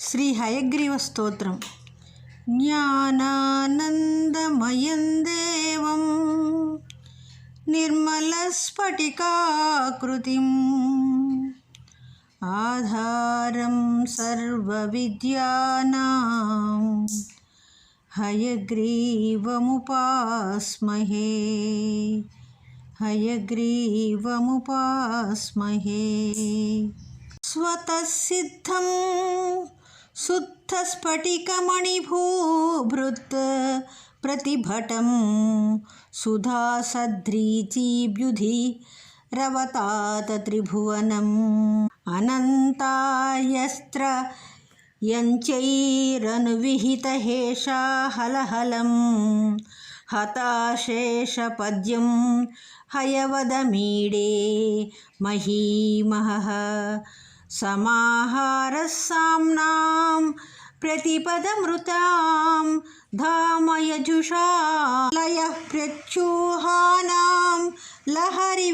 శ్రీ హయగ్రీవ స్తోత్రం జ్ఞానానందమయం దేవం నిర్మలస్ఫటికాకృతిం ఆధారం సర్వవిద్యానాం హయగ్రీవముపాస్మహే హయగ్రీవముపాస్మహే स्वतःसिद्धं शुद्धस्फटिकमणिभूभृत् प्रतिभटं सुधासद्रीचीब्युधि रवतात त्रिभुवनम् अनन्तायस्त्र यञ्चैरनुविहितहेषा हलहलं हताशेषपद्यं हयवदमीडे महीमहः समाहारसाम्नां प्रतिपदमृतां धामयजुषा लयः प्रचुहानां लहरि